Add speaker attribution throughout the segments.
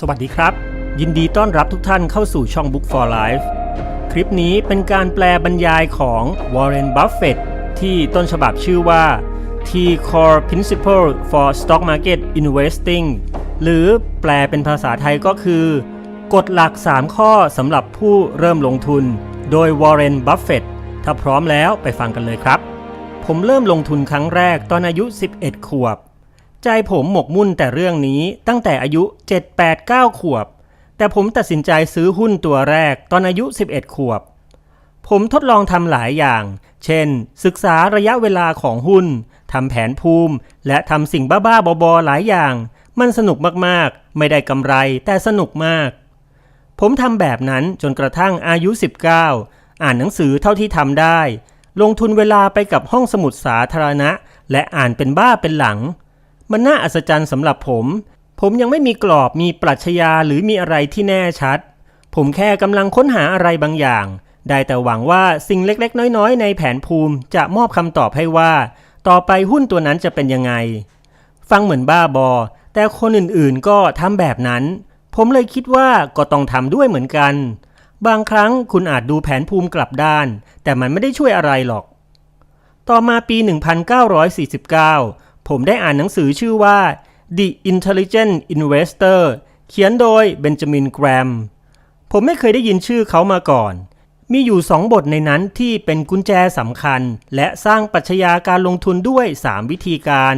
Speaker 1: สวัสดีครับ ยินดีต้อนรับทุกท่านเข้าสู่ช่อง Book for Life คลิปนี้เป็นการแปลบรรยายของ Warren Buffett ที่ต้นฉบับชื่อว่า T Core Principle for Stock Market Investing หรือแปลเป็นภาษาไทยก็คือ กฎหลัก 3 ข้อสำหรับผู้เริ่มลงทุน โดย Warren Buffett ถ้าพร้อมแล้วไปฟังกันเลยครับ ผมเริ่มลงทุนครั้งแรกตอนอายุ 11 ขวบ ใจผมหมกมุ่นแต่เรื่องนี้ตั้งแต่อายุ 7 8 9 ขวบ แต่ผมตัดสินใจซื้อหุ้นตัวแรกตอนอายุ 11 ขวบ ผมทดลองทำหลายอย่าง เช่น ศึกษาระยะเวลาของหุ้นทำแผนภูมิ และทำสิ่งบ้าๆบอๆหลายอย่าง มันสนุกมากๆ ไม่ได้กำไรแต่สนุกมาก ผมทำแบบนั้นจนกระทั่งอายุ 19 อ่านหนังสือเท่าที่ทำได้ ลงทุนเวลาไปกับห้องสมุดสาธารณะ และอ่านเป็นบ้าเป็นหลัง มันน่าอัศจรรย์สำหรับผม ผมยังไม่มีกรอบมีปรัชญาหรือมีอะไรที่แน่ชัด ผมแค่กำลังค้นหาอะไรบางอย่าง ได้แต่หวังว่าสิ่งเล็กๆ น้อยๆ ในแผนภูมิจะมอบคำตอบให้ว่า ต่อไปหุ้นตัวนั้นจะเป็นยังไง ฟังเหมือนบ้าบอ แต่คนอื่นๆก็ทำแบบนั้น ผมเลยคิดว่าก็ต้องทำด้วยเหมือนกัน บางครั้งคุณอาจดูแผนภูมิกลับด้าน แต่มันไม่ได้ช่วยอะไรหรอก ต่อมาปี 1949 ผมได้อ่านหนังสือชื่อว่า The Intelligent Investor เขียนโดยเบนจามินแกรม ผมไม่เคยได้ยินชื่อเขามาก่อน มีอยู่สองบทในนั้นที่เป็นกุญแจสำคัญ และสร้างปรัชญาการลงทุนด้วย 3 วิธีการ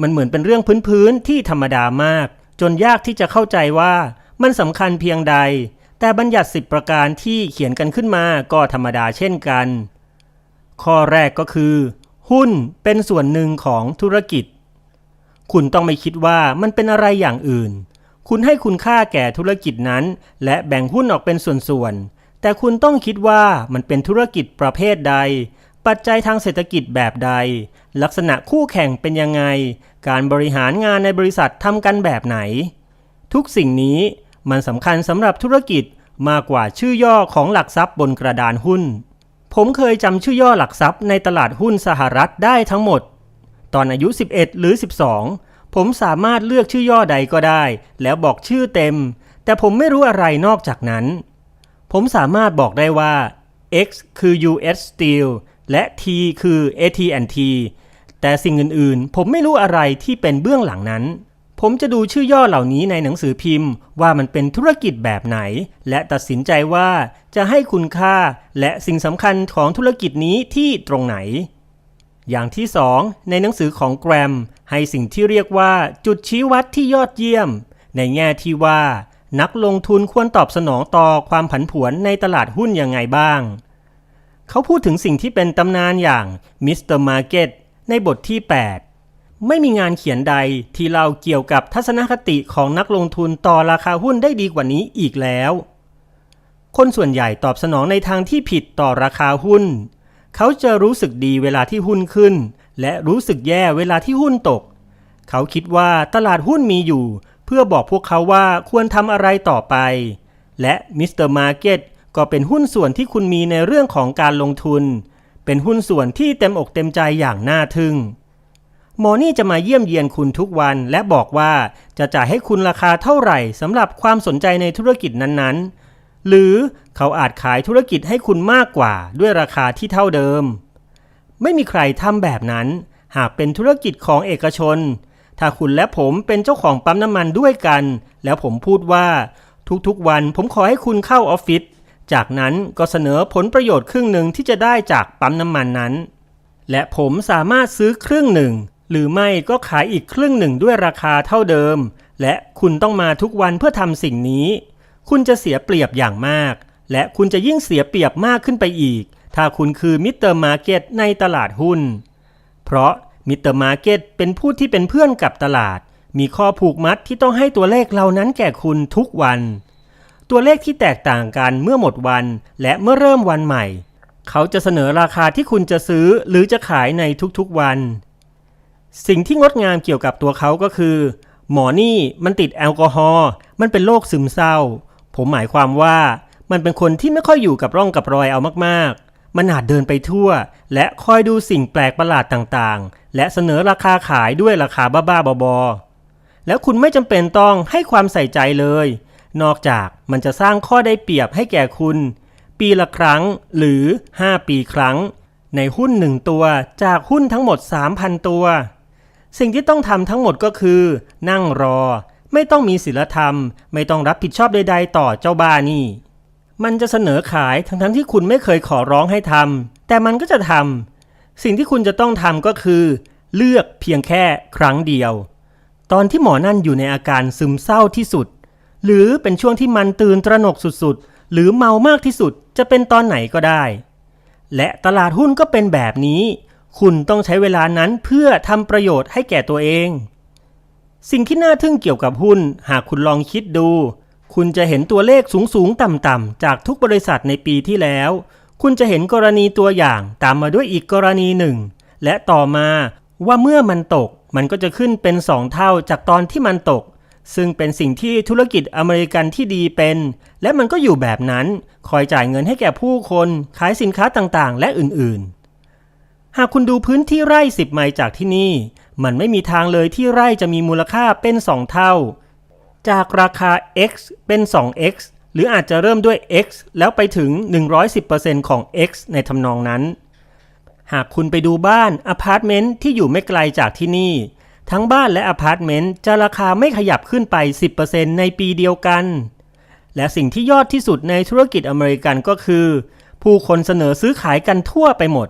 Speaker 1: มันเหมือนเป็นเรื่องพื้นๆที่ธรรมดามาก จนยากที่จะเข้าใจว่ามันสำคัญเพียงใด แต่บัญญัติสิบประการที่เขียนกันขึ้นมาก็ธรรมดาเช่นกัน ข้อแรกก็คือ หุ้นเป็นส่วนหนึ่งของธุรกิจ คุณต้องไม่คิดว่ามันเป็นอะไรอย่างอื่น คุณให้คุณค่าแก่ธุรกิจนั้น และแบ่งหุ้นออกเป็นส่วนๆ แต่คุณต้องคิดว่ามันเป็นธุรกิจประเภทใด ปัจจัยทางเศรษฐกิจแบบใด ลักษณะคู่แข่งเป็นยังไง การบริหารงานในบริษัททำกันแบบไหน ทุกสิ่งนี้มันสำคัญสำหรับธุรกิจมากกว่าชื่อย่อของหลักทรัพย์บนกระดานหุ้น ผมเคยจำชื่อย่อหลักทรัพย์ในตลาดหุ้นสหรัฐได้ทั้งหมด ตอนอายุ 11 หรือ 12 ผมสามารถเลือกชื่อย่อใดก็ได้ แล้วบอกชื่อเต็ม แต่ผมไม่รู้อะไรนอกจากนั้น ผมสามารถบอกได้ว่า X คือ US Steel และ T คือ AT&T แต่สิ่งอื่นๆ ผมไม่รู้อะไรที่เป็นเบื้องหลังนั้น ผมจะดูชื่อย่อเหล่านี้ในหนังสือพิมพ์ ว่ามันเป็นธุรกิจแบบไหน และตัดสินใจว่าจะให้คุณค่าและสิ่งสำคัญของธุรกิจนี้ที่ตรงไหน อย่างที่สองในหนังสือของแกรม ให้สิ่งที่เรียกว่าจุดชี้วัดที่ยอดเยี่ยม ในแง่ที่ว่า นักลงทุนควรตอบสนองต่อความผันผวนในตลาดหุ้นยังไงบ้าง เขาพูดถึงสิ่งที่เป็นตำนานอย่างมิสเตอร์มาร์เก็ตในบทที่ 8 ไม่มีงานเขียนใดที่เล่าเกี่ยวกับทัศนคติของนักลงทุนต่อราคาหุ้นได้ดีกว่านี้อีกแล้ว คนส่วนใหญ่ตอบสนองในทางที่ผิดต่อราคาหุ้น เขาจะรู้สึกดีเวลาที่หุ้นขึ้น และรู้สึกแย่เวลาที่หุ้นตก เขาคิดว่าตลาดหุ้นมีอยู่ เพื่อบอกพวกเขาว่าควรทำอะไรต่อไป และมิสเตอร์มาร์เก็ตก็เป็นหุ้นส่วนที่คุณมีในเรื่องของการลงทุน เป็นหุ้นส่วนที่เต็มอกเต็มใจอย่างน่าทึ่ง หมอนี่จะมาเยี่ยมเยียนคุณทุกวันและบอกว่าจะจ่ายให้คุณราคาเท่าไหร่สำหรับความสนใจในธุรกิจนั้นๆ หรือเขาอาจขายธุรกิจให้คุณมากกว่าด้วยราคาที่เท่าเดิม ไม่มีใครทำแบบนั้น หากเป็นธุรกิจของเอกชน ถ้าคุณและผมเป็นเจ้าของปั๊มน้ำมันด้วยกัน แล้วผมพูดว่า ทุกๆวันผมขอให้คุณเข้าออฟฟิศจากนั้นก็เสนอผลประโยชน์ครึ่งหนึ่งที่จะได้จากปั๊มน้ำมันนั้น และผมสามารถซื้อครึ่งหนึ่ง หรือไม่ก็ขายอีกครึ่งหนึ่งด้วยราคาเท่าเดิม และคุณต้องมาทุกวันเพื่อทำสิ่งนี้ คุณจะเสียเปรียบอย่างมาก และคุณจะยิ่งเสียเปรียบมากขึ้นไปอีก ถ้าคุณคือมิสเตอร์มาร์เก็ตในตลาดหุ้น เพราะมิสเตอร์มาร์เก็ตเป็นผู้ที่เป็นเพื่อนกับตลาด มีข้อผูกมัดที่ต้องให้ตัวเลขเหล่านั้นแก่คุณทุกวัน ตัวเลขที่แตกต่างกันเมื่อหมดวัน และเมื่อเริ่มวันใหม่ เขาจะเสนอราคาที่คุณจะซื้อหรือจะขายในทุกๆวัน สิ่งที่งดงามเกี่ยวกับตัวเขาก็คือ หมอนี่มันติดแอลกอฮอล์มันเป็นโรคซึมเศร้า ผมหมายความว่ามันเป็นคนที่ไม่ค่อยอยู่กับร่องกับรอยเอามากๆ มันอาจเดินไปทั่ว และคอยดูสิ่งแปลกประหลาดต่างๆ และเสนอราคาขายด้วยราคาบ้าๆบอๆแล้วคุณไม่จำเป็นต้องให้ความใส่ใจเลย นอกจากมันจะสร้างข้อได้เปรียบให้แก่คุณ ปีละครั้งหรือ 5 ปีครั้ง ในหุ้นหนึ่งตัวจากหุ้นทั้งหมด 3,000 ตัว สิ่งที่ต้องทำทั้งหมดก็คือ นั่งรอ ไม่ต้องมีศีลธรรม ไม่ต้องรับผิดชอบใด ๆ ต่อเจ้าบ้านี่ มันจะเสนอขายทั้งๆที่คุณไม่เคยขอร้องให้ทำแต่มันก็จะทำสิ่งที่คุณจะต้องทำก็คือ เลือกเพียงแค่ครั้งเดียว ตอนที่หมอนั่นอยู่ในอาการซึมเศร้าที่สุด หรือเป็นช่วงที่มันตื่นตระหนกสุดๆ หรือเมามากที่สุดจะเป็นตอนไหนก็ได้ และตลาดหุ้นก็เป็นแบบนี้ คุณต้องใช้เวลานั้นเพื่อทำประโยชน์ให้แก่ตัวเอง สิ่งที่น่าทึ่งเกี่ยวกับหุ้น หากคุณลองคิดดู คุณจะเห็นตัวเลขสูงๆต่ำๆจากทุกบริษัทในปีที่แล้ว คุณจะเห็นกรณีตัวอย่างตามมาด้วยอีกกรณีหนึ่ง และต่อมาว่าเมื่อมันตก มันก็จะขึ้นเป็น2เท่าจากตอนที่มันตก ซึ่งเป็นสิ่งที่ธุรกิจอเมริกันที่ดีเป็น และมันก็อยู่แบบนั้น คอยจ่ายเงินให้แก่ผู้คน ขายสินค้าต่างๆ และอื่นๆ หากคุณดูพื้นที่ไร่ 10 ไมล์จากที่นี่ มันไม่มีทางเลยที่ไร่จะมีมูลค่าเป็น 2 เท่า จากราคา x เป็น 2x หรืออาจจะเริ่มด้วย x แล้วไปถึง 110%ของ x ในทำนองนั้น หากคุณไปดูบ้านอพาร์ตเมนต์ที่อยู่ไม่ไกลจากที่นี่ ทั้งบ้านและอพาร์ตเมนต์จะราคาไม่ขยับขึ้นไป 10%ในปีเดียวกัน และสิ่งที่ยอดที่สุดในธุรกิจอเมริกันก็คือ ผู้คนเสนอซื้อขายกันทั่วไปหมด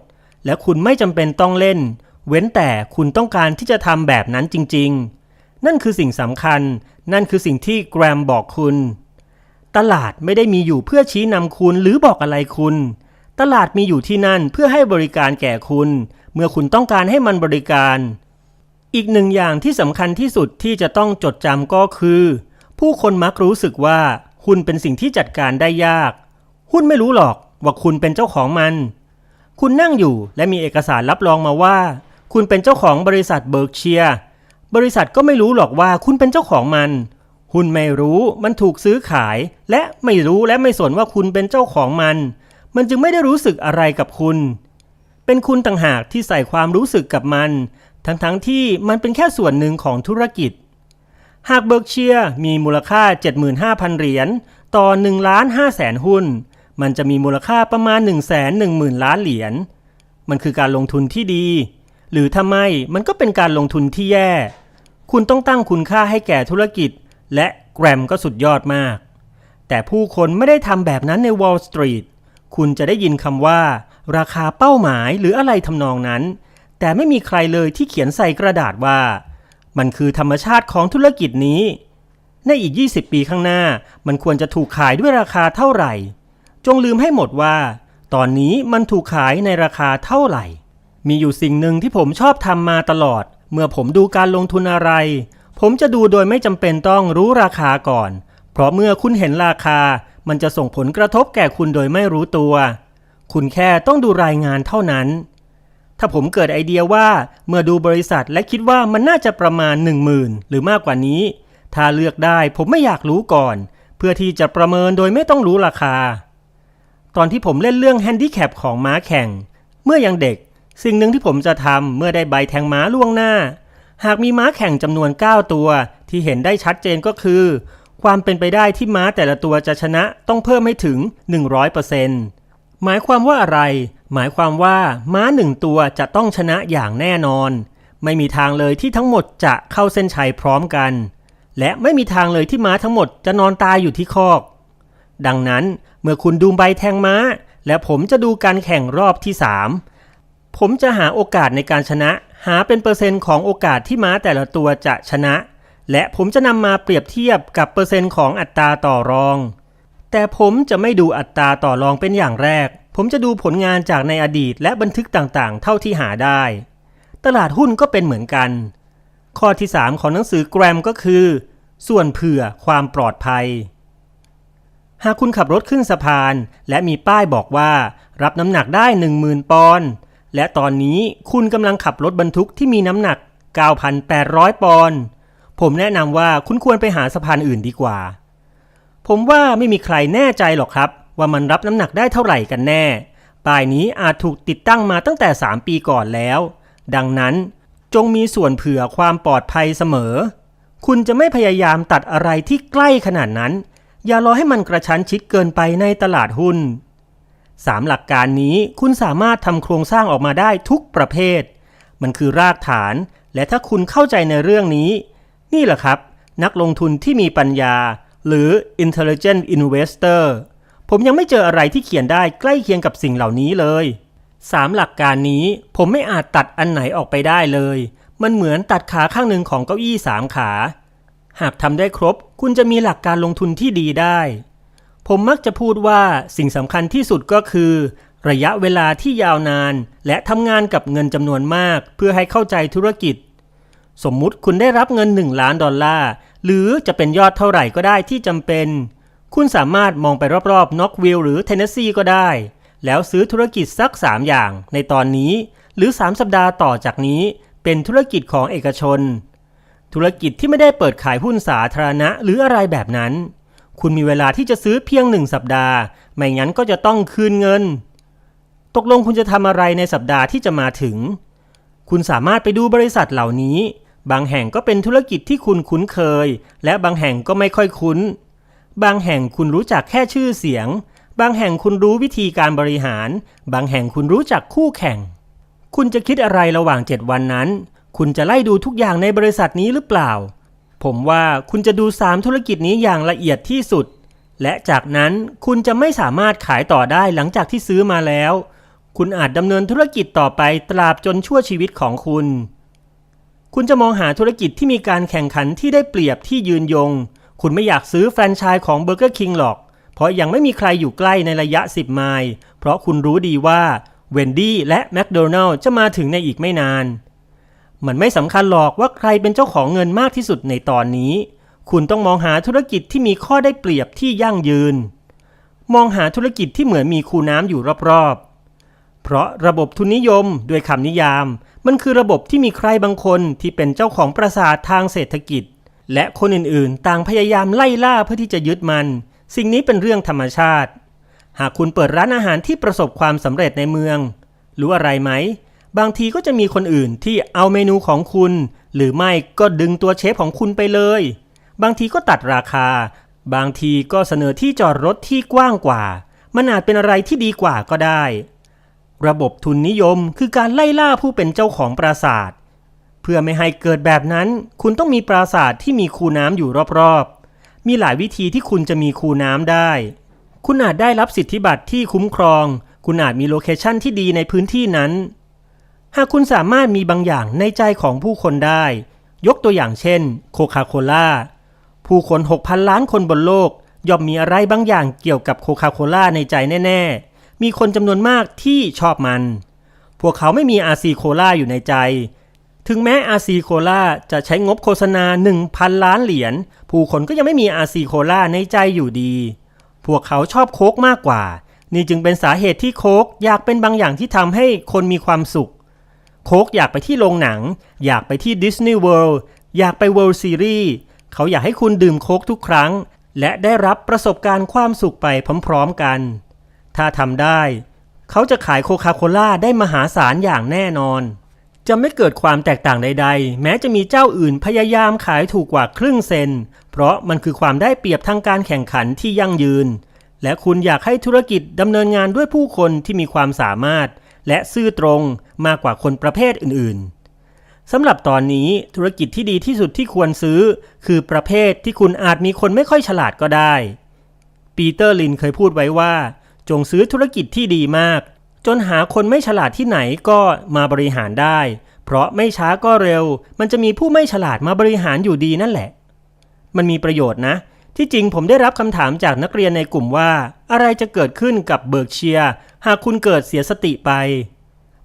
Speaker 1: และคุณไม่จำเป็นต้องเล่น เว้นแต่คุณต้องการที่จะทำแบบนั้นจริง ๆ นั่นคือสิ่งสำคัญ นั่นคือสิ่งที่แกรมบอกคุณ ตลาดไม่ได้มีอยู่เพื่อชี้นำคุณหรือบอกอะไรคุณ ตลาดมีอยู่ที่นั่นเพื่อให้บริการแก่คุณ เมื่อคุณต้องการให้มันบริการ อีกหนึ่งอย่างที่สำคัญที่สุดที่จะต้องจดจำก็คือ ผู้คนมักรู้สึกว่าหุ้นเป็นสิ่งที่จัดการได้ยาก หุ้นไม่รู้หรอกว่าคุณเป็นเจ้าของมัน คุณนั่งอยู่และมีเอกสารรับรองมาว่า คุณเป็นเจ้าของบริษัทเบิร์กเชียร์บริษัทก็ไม่รู้หรอกว่าคุณเป็นเจ้าของมัน หุ้นไม่รู้มันถูกซื้อขาย และไม่รู้และไม่สนว่าคุณเป็นเจ้าของมัน มันจึงไม่ได้รู้สึกอะไรกับคุณ เป็นคุณต่างหากที่ใส่ความรู้สึกกับมัน ทั้งๆทที่มันเป็นแค่ส่วนหนึ่งของธุรกิจ หากเบิร์กเชียร์มีมูลค่า 75,000 เหรียญต่อ1ล้าน5แสนหุ้น มันจะมีมูลค่าประมาณ 1 1 0 0 0 0 ล้านเหรียญ มันคือการลงทุนที่ดี หรือถ้าไม่มันก็เป็นการลงทุนที่แย่ คุณต้องตั้งคุณค่าให้แก่ธุรกิจ และแกรมก็สุดยอดมาก แต่ผู้คนไม่ได้ทำแบบนั้นใน Wall Street คุณจะได้ยินคำว่า ราคาเป้าหมายหรืออะไรทำนองนั้น แต่ไม่มีใครเลยที่เขียนใส่กระดาษว่า มันคือธรรมชาติของธุรกิจนี้ ในอีก 20 ปีข้างหน้า มันควรจะถูกขายด้วยราคาเท่าไหร่ จงลืมให้หมดว่า ตอนนี้มันถูกขายในราคาเท่าไหร่ มีอยู่สิ่งหนึ่งที่ผมชอบทำมาตลอด เมื่อผมดูการลงทุนอะไร ผมจะดูโดยไม่จำเป็นต้องรู้ราคาก่อน เพราะเมื่อคุณเห็นราคา มันจะส่งผลกระทบแก่คุณโดยไม่รู้ตัว คุณแค่ต้องดูรายงานเท่านั้น ถ้าผมเกิดไอเดียว่าเมื่อดูบริษัทและคิดว่ามันน่าจะประมาณ 10,000 หรือมากกว่านี้ ถ้าเลือกได้ผมไม่อยากรู้ก่อน เพื่อที่จะประเมินโดยไม่ต้องรู้ราคา ตอนที่ผมเล่นเรื่องแฮนดิแคปของม้าแข่ง เมื่อยังเด็ก สิ่งหนึ่งที่ผมจะทำเมื่อได้ใบแทงม้าล่วงหน้า หากมีม้าแข่งจำนวน 9 ตัว ที่เห็นได้ชัดเจนก็คือ ความเป็นไปได้ที่ม้าแต่ละตัวจะชนะต้องเพิ่มให้ถึง 100%หมายความว่าอะไร หมายความว่าม้าหนึ่งตัวจะต้องชนะอย่างแน่นอน ไม่มีทางเลยที่ทั้งหมดจะเข้าเส้นชัยพร้อมกัน และไม่มีทางเลยที่ม้าทั้งหมดจะนอนตายอยู่ที่คอกดังนั้น มื่อคุณดูใบแทงม้า และผมจะดูการแข่งรอบที่ 3 ผมจะหาโอกาสในการชนะ หาเป็นเปอร์เซ็นต์ของโอกาสที่ม้าแต่ละตัวจะชนะ และผมจะนำมาเปรียบเทียบกับเปอร์เซ็นต์ของอัตราต่อรอง แต่ผมจะไม่ดูอัตราต่อรองเป็นอย่างแรก ผมจะดูผลงานจากในอดีตและบันทึกต่างๆ เท่าที่หาได้ ตลาดหุ้นก็เป็นเหมือนกัน ข้อที่ 3 ของหนังสือแกรมก็คือ ส่วนเผื่อความปลอดภัย หากคุณขับรถขึ้นสะพาน และมีป้ายบอกว่า รับน้ำหนักได้ 10,000 ปอนด์และตอนนี้คุณกำลังขับรถบรรทุกที่มีน้ำหนัก 9,800 ปอนด์ผมแนะนำว่าคุณควรไปหาสะพานอื่นดีกว่า ผมว่าไม่มีใครแน่ใจหรอกครับ ว่ามันรับน้ำหนักได้เท่าไหร่กันแน่ ป้ายนี้อาจถูกติดตั้งมาตั้งแต่ 3 ปีก่อนแล้ว ดังนั้นจงมีส่วนเผื่อความปลอดภัยเสมอ คุณจะไม่พยายามตัดอะไรที่ใกล้ขนาดนั้น อย่ารอให้มันกระชั้นชิดเกินไปในตลาดหุ้นสามหลักการนี้คุณสามารถทำโครงสร้างออกมาได้ทุกประเภท มันคือรากฐาน และถ้าคุณเข้าใจในเรื่องนี้ นี่แหละครับ นักลงทุนที่มีปัญญา หรือ intelligent investor ผมยังไม่เจออะไรที่เขียนได้ใกล้เคียงกับสิ่งเหล่านี้เลยสามหลักการนี้ผมไม่อาจตัดอันไหนออกไปได้เลย มันเหมือนตัดขาข้างหนึ่งของเก้าอี้สามขา หากทำได้ครบ คุณจะมีหลักการลงทุนที่ดีได้ ผมมักจะพูดว่าสิ่งสำคัญที่สุดก็คือ ระยะเวลาที่ยาวนาน และทำงานกับเงินจำนวนมาก เพื่อให้เข้าใจธุรกิจ สมมุติคุณได้รับเงิน 1 ล้านดอลลาร์ หรือจะเป็นยอดเท่าไหร่ก็ได้ที่จำเป็น คุณสามารถมองไปรอบๆน็อกวิลหรือเทนเนสซีก็ได้ แล้วซื้อธุรกิจสัก 3 อย่างในตอนนี้ หรือ 3 สัปดาห์ต่อจากนี้ เป็นธุรกิจของเอกชน ธุรกิจที่ไม่ได้เปิดขายหุ้นสาธารณะหรืออะไรแบบนั้น คุณมีเวลาที่จะซื้อเพียงหนึ่งสัปดาห์ ไม่งั้นก็จะต้องคืนเงิน ตกลงคุณจะทำอะไรในสัปดาห์ที่จะมาถึง คุณสามารถไปดูบริษัทเหล่านี้ บางแห่งก็เป็นธุรกิจที่คุณคุ้นเคย และบางแห่งก็ไม่ค่อยคุ้น บางแห่งคุณรู้จักแค่ชื่อเสียง บางแห่งคุณรู้วิธีการบริหาร บางแห่งคุณรู้จักคู่แข่ง คุณจะคิดอะไรระหว่าง 7 วันนั้น คุณจะไล่ดูทุกอย่างในบริษัทนี้หรือเปล่า ผมว่าคุณจะดู 3 ธุรกิจนี้อย่างละเอียดที่สุด และจากนั้นคุณจะไม่สามารถขายต่อได้หลังจากที่ซื้อมาแล้ว คุณอาจดำเนินธุรกิจต่อไปตราบจนชั่วชีวิตของคุณ คุณจะมองหาธุรกิจที่มีการแข่งขันที่ได้เปรียบที่ยืนยง คุณไม่อยากซื้อแฟรนไชส์ของเบอร์เกอร์คิงหรอก เพราะยังไม่มีใครอยู่ใกล้ในระยะ 10 ไมล์ เพราะคุณรู้ดีว่าเวนดี้และแมคโดนัลล์จะมาถึงในอีกไม่นาน มันไม่สำคัญหรอกว่าใครเป็นเจ้าของเงินมากที่สุดในตอนนี้ คุณต้องมองหาธุรกิจที่มีข้อได้เปรียบที่ยั่งยืน มองหาธุรกิจที่เหมือนมีคูน้ำอยู่รอบๆ เพราะระบบทุนนิยมด้วยคำนิยาม มันคือระบบที่มีใครบางคนที่เป็นเจ้าของปราสาททางเศรษฐกิจ และคนอื่นๆ ต่างพยายามไล่ล่าเพื่อที่จะยึดมัน สิ่งนี้เป็นเรื่องธรรมชาติ หากคุณเปิดร้านอาหารที่ประสบความสำเร็จในเมือง รู้อะไรไหม บางทีก็จะมีคนอื่นที่เอาเมนูของคุณ หรือไม่ก็ดึงตัวเชฟของคุณไปเลย บางทีก็ตัดราคา บางทีก็เสนอที่จอดรถที่กว้างกว่า มันอาจเป็นอะไรที่ดีกว่าก็ได้ ระบบทุนนิยมคือการไล่ล่าผู้เป็นเจ้าของปราสาท เพื่อไม่ให้เกิดแบบนั้น คุณต้องมีปราสาทที่มีคูน้ำอยู่รอบๆ มีหลายวิธีที่คุณจะมีคูน้ำได้ คุณอาจได้รับสิทธิบัตรที่คุ้มครอง คุณอาจมีโลเคชั่นที่ดีในพื้นที่นั้น หากคุณสามารถมีบางอย่างในใจของผู้คนได้ ยกตัวอย่างเช่น โคคาโคล่าผู้คน 6,000 ล้านคนบนโลก ย่อมมีอะไรบางอย่างเกี่ยวกับโคคาโคล่าในใจแน่ ๆ มีคนจำนวนมากที่ชอบมัน พวกเขาไม่มีอาซีโคล่าอยู่ในใจ ถึงแม้อาซีโคล่าจะใช้งบโฆษณา 1,000 ล้านเหรียญ ผู้คนก็ยังไม่มีอาซีโคล่าในใจอยู่ดี พวกเขาชอบโค้กมากกว่า นี่จึงเป็นสาเหตุที่โค้กอยากเป็นบางอย่างที่ทำให้คนมีความสุข โค้กอยากไปที่โรงหนัง อยากไปที่ดิสนีย์เวิลด์อยากไปเวิลด์ซีรีส์เขาอยากให้คุณดื่มโค้กทุกครั้ง และได้รับประสบการณ์ความสุขไปพร้อมๆกัน ถ้าทำได้ เขาจะขายโคคาโคล่าได้มหาศาลอย่างแน่นอน จะไม่เกิดความแตกต่างใดๆ แม้จะมีเจ้าอื่นพยายามขายถูกกว่าครึ่งเซน เพราะมันคือความได้เปรียบทางการแข่งขันที่ยั่งยืน และคุณอยากให้ธุรกิจดำเนินงานด้วยผู้คนที่มีความสามารถ และซื่อตรงมากกว่าคนประเภทอื่นๆสำหรับตอนนี้ธุรกิจที่ดีที่สุดที่ควรซื้อ คือประเภทที่คุณอาจมีคนไม่ค่อยฉลาดก็ได้ ปีเตอร์ลินเคยพูดไว้ว่า จงซื้อธุรกิจที่ดีมาก จนหาคนไม่ฉลาดที่ไหนก็มาบริหารได้ เพราะไม่ช้าก็เร็ว มันจะมีผู้ไม่ฉลาดมาบริหารอยู่ดีนั่นแหละ มันมีประโยชน์นะ ที่จริงผมได้รับคำถามจากนักเรียนในกลุ่มว่า อะไรจะเกิดขึ้นกับเบิร์กเชียหากคุณเกิดเสียสติไป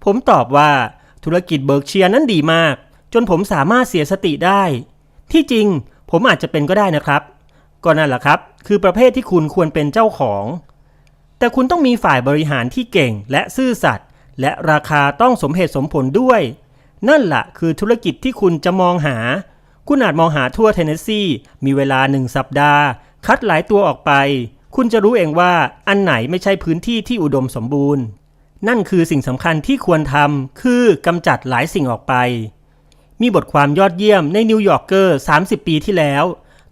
Speaker 1: ผมตอบว่า ธุรกิจเบิร์กเชียนั้นดีมาก จนผมสามารถเสียสติได้ ที่จริงผมอาจจะเป็นก็ได้นะครับ ก็นั่นแหละครับ คือประเภทที่คุณควรเป็นเจ้าของ แต่คุณต้องมีฝ่ายบริหารที่เก่งและซื่อสัตย์และราคาต้องสมเหตุสมผลด้วย นั่นแหละคือธุรกิจที่คุณจะมองหา คุณอาจมองหาทั่วเทนเนสซีมีเวลาหนึ่งสัปดาห์ คัดหลายตัวออกไป คุณจะรู้เองว่าอันไหนไม่ใช่พื้นที่ที่อุดมสมบูรณ์ นั่นคือสิ่งสำคัญที่ควรทำคือกำจัดหลายสิ่งออกไป มีบทความยอดเยี่ยมในนิวยอร์กเกอร์30 ปีที่แล้ว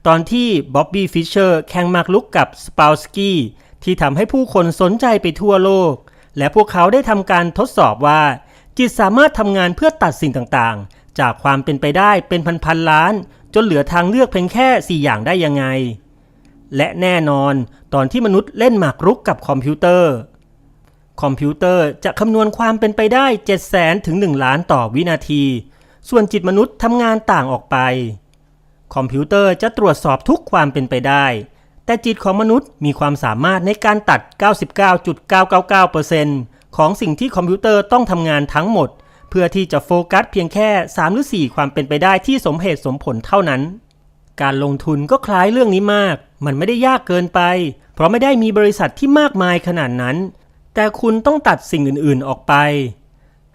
Speaker 1: ตอนที่บ๊อบบี้ฟิชเชอร์แข่งมากลุกกับสปาวสกี้ที่ทำให้ผู้คนสนใจไปทั่วโลก และพวกเขาได้ทำการทดสอบว่า จิตสามารถทำงานเพื่อตัดสิ่งต่างๆ จากความเป็นไปได้เป็นพันๆล้าน จนเหลือทางเลือกเพียงแค่ 4 อย่างได้ยังไง และแน่นอนตอนที่มนุษย์เล่นหมากรุกกับคอมพิวเตอร์ คอมพิวเตอร์จะคำนวณความเป็นไปได้ 7 0 0 0 0ถึง 1 ล้านต่อวินาที ส่วนจิตมนุษย์ทำงานต่างออกไป คอมพิวเตอร์จะตรวจสอบทุกความเป็นไปได้ แต่จิตของมนุษย์มีความสามารถในการตัด 99.999%ของสิ่งที่คอมพิวเตอร์ต้องทำงานทั้งหมด เพื่อที่จะโฟกัสเพียงแค่ 3 หรือ 4 ความเป็นไปได้ที่สมเหตุสมผลเท่านั้น การลงทุนก็คล้ายเรื่องนี้มาก มันไม่ได้ยากเกินไป เพราะไม่ได้มีบริษัทที่มากมายขนาดนั้น แต่คุณต้องตัดสิ่งอื่นๆออกไป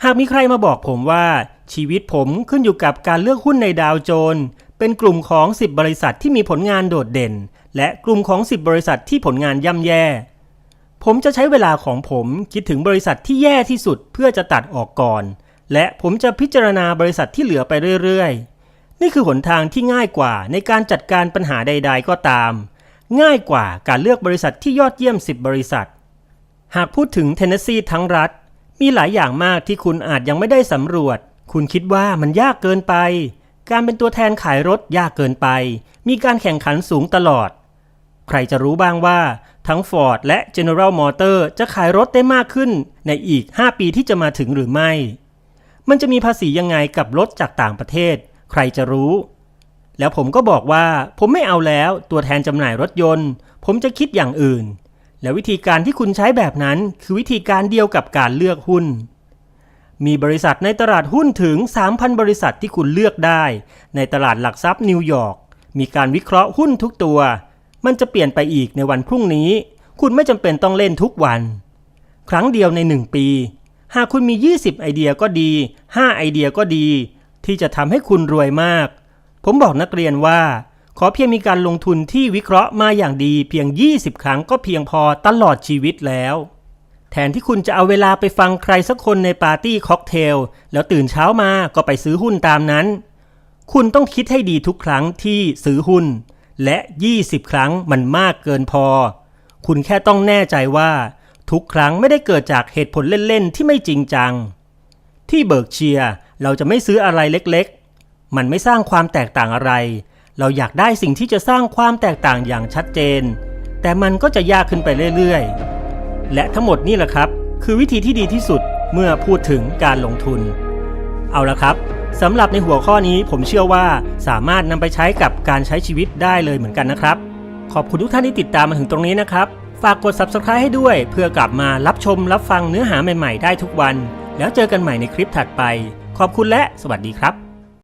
Speaker 1: หากมีใครมาบอกผมว่าชีวิตผมขึ้นอยู่กับการเลือกหุ้นในดาวโจนส์เป็นกลุ่มของ 10 บริษัทที่มีผลงานโดดเด่น และกลุ่มของ 10 บริษัทที่ผลงานย่ำแย่ ผมจะใช้เวลาของผมคิดถึงบริษัทที่แย่ที่สุดเพื่อจะตัดออกก่อน และผมจะพิจารณาบริษัทที่เหลือไปเรื่อยๆ นี่คือหนทางที่ง่ายกว่าในการจัดการปัญหาใด ๆ ก็ตาม ง่ายกว่าการเลือกบริษัทที่ยอดเยี่ยม 10 บริษัท หากพูดถึงเทนเนสซีทั้งรัฐ มีหลายอย่างมากที่คุณอาจยังไม่ได้สำรวจ คุณคิดว่ามันยากเกินไป การเป็นตัวแทนขายรถยากเกินไป มีการแข่งขันสูงตลอด ใครจะรู้บ้างว่าทั้ง Ford และ General Motor จะขายรถได้มากขึ้นในอีก 5 ปีที่จะมาถึงหรือไม่ มันจะมีภาษียังไงกับรถจากต่างประเทศ ใครจะรู้ แล้วผมก็บอกว่าผมไม่เอาแล้วตัวแทนจำหน่ายรถยนต์ ผมจะคิดอย่างอื่น และวิธีการที่คุณใช้แบบนั้นคือวิธีการเดียวกับการเลือกหุ้น มีบริษัทในตลาดหุ้นถึง 3,000 บริษัทที่คุณเลือกได้ ในตลาดหลักทรัพย์นิวยอร์กมีการวิเคราะห์หุ้นทุกตัว มันจะเปลี่ยนไปอีกในวันพรุ่งนี้ คุณไม่จำเป็นต้องเล่นทุกวัน ครั้งเดียวใน 1 ปี หากคุณมี 20 ไอเดียก็ดี 5 ไอเดียก็ดี ที่จะทำให้คุณรวยมาก ผมบอกนักเรียนว่า ขอเพียงมีการลงทุนที่วิเคราะห์มาอย่างดี เพียง 20 ครั้งก็เพียงพอตลอดชีวิตแล้ว แทนที่คุณจะเอาเวลาไปฟังใครสักคนในปาร์ตี้ค็อกเทล แล้วตื่นเช้ามาก็ไปซื้อหุ้นตามนั้น คุณต้องคิดให้ดีทุกครั้งที่ซื้อหุ้น และ 20 ครั้งมันมากเกินพอ คุณแค่ต้องแน่ใจว่า ทุกครั้งไม่ได้เกิดจากเหตุผลเล่น ๆ ที่ไม่จริงจัง ที่เบิร์กเชียร์เราจะไม่ซื้ออะไรเล็กๆ มันไม่สร้างความแตกต่างอะไร เราอยากได้สิ่งที่จะสร้างความแตกต่างอย่างชัดเจน แต่มันก็จะยากขึ้นไปเรื่อยๆ และทั้งหมดนี่แหละครับ คือวิธีที่ดีที่สุดเมื่อพูดถึงการลงทุน เอาละครับสำหรับในหัวข้อนี้ผมเชื่อว่าสามารถนำไปใช้กับการใช้ชีวิตได้เลยเหมือนกันนะครับ ขอบคุณทุกท่านที่ติดตามมาถึงตรงนี้นะครับ ฝากกด subscribe ให้ด้วย เพื่อกลับมารับชมรับฟังเนื้อหาใหม่ ๆ ได้ทุกวัน แล้วเจอกันใหม่ในคลิปถัดไป ขอบคุณและสวัสดีครับ